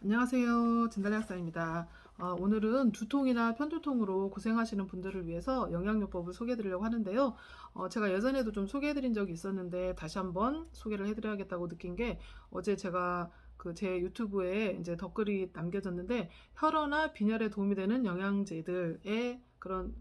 안녕하세요. 진달래 학사입니다. 어, 오늘은 두통이나 편두통으로 고생하시는 분들을 위해서 영양요법을 소개해드리려고 하는데요. 어, 제가 예전에도 좀 소개해드린 적이 있었는데 다시 한번 소개를 해드려야겠다고 느낀 게 어제 제가 그 제 유튜브에 이제 댓글이 남겨졌는데 혈어나 빈혈에 도움이 되는 영양제들의 그런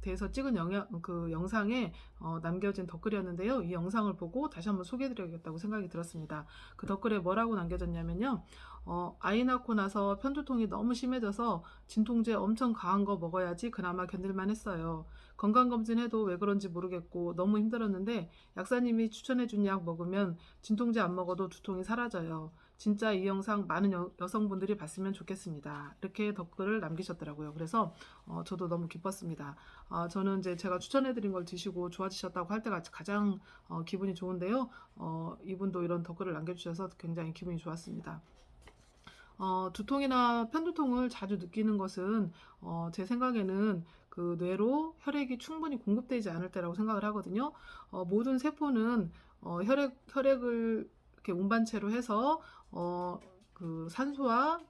대해서 찍은 영양 그 영상에 어, 남겨진 댓글이었는데요. 이 영상을 보고 다시 한번 소개해드려야겠다고 생각이 들었습니다. 그 댓글에 뭐라고 남겨졌냐면요. 어, 아이 낳고 나서 편두통이 너무 심해져서 진통제 엄청 강한 거 먹어야지 그나마 견딜만 했어요. 건강검진해도 왜 그런지 모르겠고 너무 힘들었는데 약사님이 추천해준 약 먹으면 진통제 안 먹어도 두통이 사라져요. 진짜 이 영상 많은 여, 여성분들이 봤으면 좋겠습니다. 이렇게 댓글을 남기셨더라고요. 그래서 어, 저도 너무 기뻤습니다. 어, 저는 이제 제가 추천해드린 걸 드시고 좋아지셨다고 할 때가 가장 어, 기분이 좋은데요. 어, 이분도 이런 댓글을 남겨주셔서 굉장히 기분이 좋았습니다. 어, 두통이나 편두통을 자주 느끼는 것은 어, 제 생각에는 그 뇌로 혈액이 충분히 공급되지 않을 때라고 생각을 하거든요. 어, 모든 세포는 어, 혈액 혈액을 이렇게 운반체로 해서 어, 그 산소와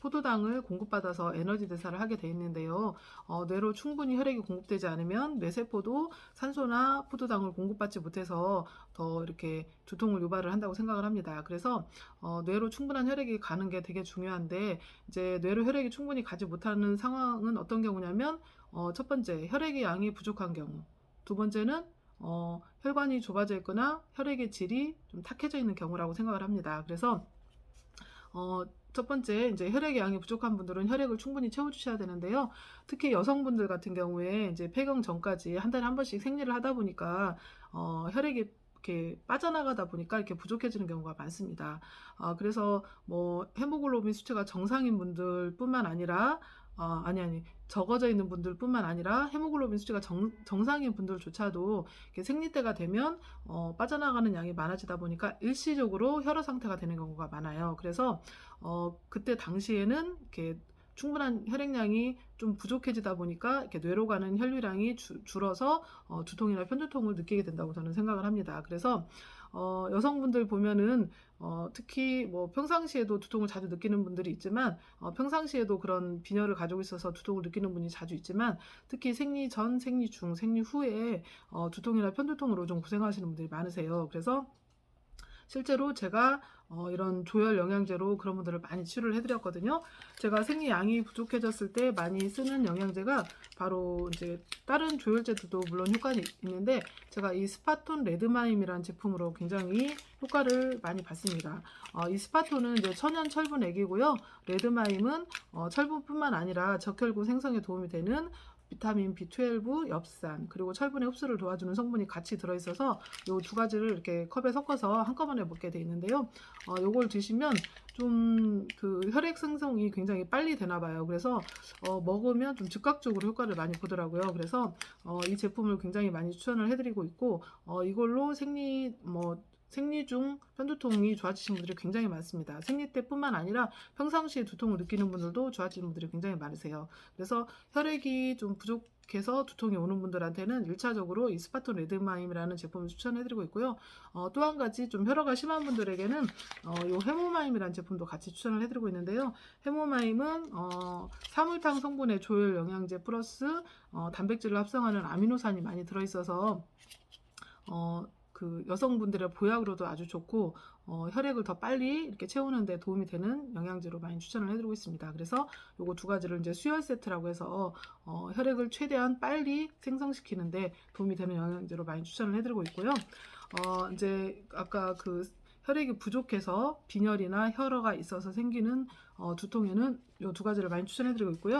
포도당을 공급받아서 에너지 대사를 하게 돼 있는데요. 어, 뇌로 충분히 혈액이 공급되지 않으면 뇌세포도 산소나 포도당을 공급받지 못해서 더 이렇게 두통을 유발을 한다고 생각을 합니다. 그래서 어, 뇌로 충분한 혈액이 가는 게 되게 중요한데 이제 뇌로 혈액이 충분히 가지 못하는 상황은 어떤 경우냐면 어, 첫 번째 혈액의 양이 부족한 경우, 두 번째는 어, 혈관이 좁아져 있거나 혈액의 질이 좀 탁해져 있는 경우라고 생각을 합니다. 그래서 어, 첫 번째 이제 혈액의 양이 부족한 분들은 혈액을 충분히 채워주셔야 되는데요. 특히 여성분들 같은 경우에 이제 폐경 전까지 한 달에 한 번씩 생리를 하다 보니까 어, 혈액이 이렇게 빠져나가다 보니까 이렇게 부족해지는 경우가 많습니다. 어, 그래서 뭐 헤모글로빈 수치가 정상인 분들뿐만 아니라 어, 아니 아니 적어져 있는 분들뿐만 아니라 헤모글로빈 수치가 정, 정상인 분들조차도 생리 때가 되면 어, 빠져나가는 양이 많아지다 보니까 일시적으로 혈압 상태가 되는 경우가 많아요. 그래서 어, 그때 당시에는 이렇게 충분한 혈액량이 좀 부족해지다 보니까 이렇게 뇌로 가는 혈류량이 주- 줄어서 어, 두통이나 편두통을 느끼게 된다고 저는 생각을 합니다. 그래서 어, 여성분들 보면은 어, 특히 뭐 평상시에도 두통을 자주 느끼는 분들이 있지만 어, 평상시에도 그런 빈혈을 가지고 있어서 두통을 느끼는 분이 자주 있지만 특히 생리 전, 생리 중, 생리 후에 어, 두통이나 편두통으로 좀 고생하시는 분들이 많으세요. 그래서 실제로 제가 어, 이런 조혈 영양제로 그런 분들을 많이 치료를 해드렸거든요. 제가 생리 양이 부족해졌을 때 많이 쓰는 영양제가 바로 이제 다른 조혈제들도 물론 효과는 있는데 제가 이 스파톤 레드마임이라는 제품으로 굉장히 효과를 많이 봤습니다. 어, 이 스파톤은 이제 천연 철분 액이고요. 레드마임은 어, 철분뿐만 아니라 적혈구 생성에 도움이 되는 비타민 B12, 엽산, 그리고 철분의 흡수를 도와주는 성분이 같이 들어있어서 이 두 가지를 이렇게 컵에 섞어서 한꺼번에 먹게 돼 있는데요. 어, 요걸 드시면 좀 그 혈액 생성이 굉장히 빨리 되나 봐요. 그래서 어, 먹으면 좀 즉각적으로 효과를 많이 보더라고요. 그래서 어, 이 제품을 굉장히 많이 추천을 해드리고 있고 어, 이걸로 생리 뭐 생리 중 편두통이 좋아지신 분들이 굉장히 많습니다. 생리 때뿐만 아니라 평상시에 두통을 느끼는 분들도 좋아지는 분들이 굉장히 많으세요. 그래서 혈액이 좀 부족 해서 두통이 오는 분들한테는 1차적으로 이 스파톤 레드마임이라는 제품을 추천해드리고 있고요. 어, 또 한 가지 좀 혈어가 심한 분들에게는 어, 이 해모마임이라는 제품도 같이 추천을 해드리고 있는데요. 해모마임은 어, 사물탕 성분의 조혈 영양제 플러스 어, 단백질을 합성하는 아미노산이 많이 들어있어서 어, 그 여성분들의 보약으로도 아주 좋고 어, 혈액을 더 빨리 이렇게 채우는 데 도움이 되는 영양제로 많이 추천을 해드리고 있습니다. 그래서 요거 두 가지를 이제 수혈 세트라고 해서 어, 혈액을 최대한 빨리 생성시키는 데 도움이 되는 영양제로 많이 추천을 해드리고 있고요. 어, 이제 아까 그 혈액이 부족해서 빈혈이나 혈어가 있어서 생기는 어, 두통에는 요 두 가지를 많이 추천해드리고 있고요.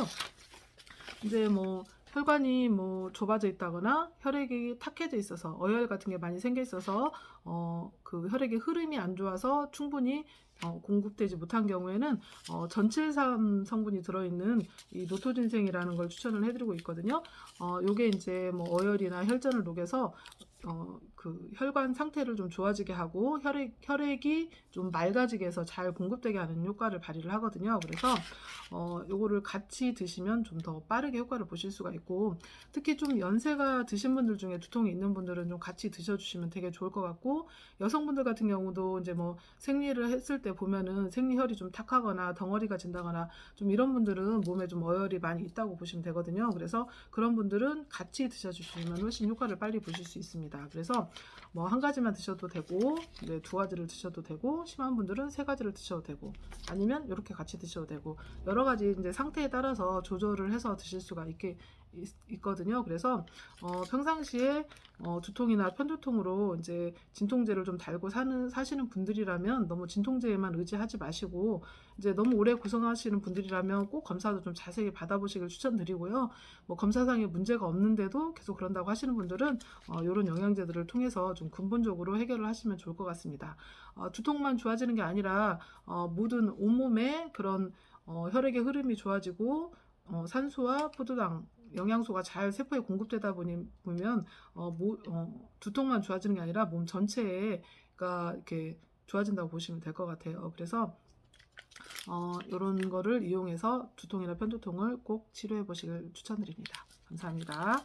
이제 뭐 혈관이 뭐 좁아져 있다거나 혈액이 탁해져 있어서 어혈 같은 게 많이 생겨 있어서 어, 그 혈액의 흐름이 안 좋아서 충분히 어, 공급되지 못한 경우에는 어, 전칠삼 성분이 들어있는 이 노토진생이라는 걸 추천을 해드리고 있거든요. 어, 요게 이제 뭐 어혈이나 혈전을 녹여서 어, 그 혈관 상태를 좀 좋아지게 하고 혈액 혈액이 좀 맑아지게 해서 잘 공급되게 하는 효과를 발휘를 하거든요. 그래서 어, 요거를 같이 드시면 좀 더 빠르게 효과를 보실 수가 있고 특히 좀 연세가 드신 분들 중에 두통이 있는 분들은 좀 같이 드셔주시면 되게 좋을 것 같고 여성분들 같은 경우도 이제 뭐 생리를 했을 때 보면은 생리혈이 좀 탁하거나 덩어리가 진다거나 좀 이런 분들은 몸에 좀 어혈이 많이 있다고 보시면 되거든요. 그래서 그런 분들은 같이 드셔주시면 훨씬 효과를 빨리 보실 수 있습니다. 그래서 뭐 한 가지만 드셔도 되고 네, 두 가지를 드셔도 되고 심한 분들은 세 가지를 드셔도 되고 아니면 이렇게 같이 드셔도 되고 여러 가지 이제 상태에 따라서 조절을 해서 드실 수가 있게 있, 거든요 그래서 어, 평상시에 어, 두통이나 편두통으로 이제 진통제를 좀 달고 사는 사시는 분들이라면 너무 진통제에만 의지하지 마시고 이제 너무 오래 고생하시는 분들이라면 꼭 검사도 좀 자세히 받아보시길 추천드리고요. 뭐 검사상에 문제가 없는데도 계속 그런다고 하시는 분들은 어, 이런 영양제들을 통해서 좀 근본적으로 해결을 하시면 좋을 것 같습니다. 어, 두통만 좋아지는 게 아니라 어, 모든 온몸의 그런 어, 혈액의 흐름이 좋아지고 어, 산소와 포도당 영양소가 잘 세포에 공급되다 보니 보면 어, 모, 어, 두통만 좋아지는 게 아니라 몸 전체가 이렇게 좋아진다고 보시면 될 것 같아요. 그래서 어, 이런 거를 이용해서 두통이나 편두통을 꼭 치료해 보시길 추천드립니다. 감사합니다.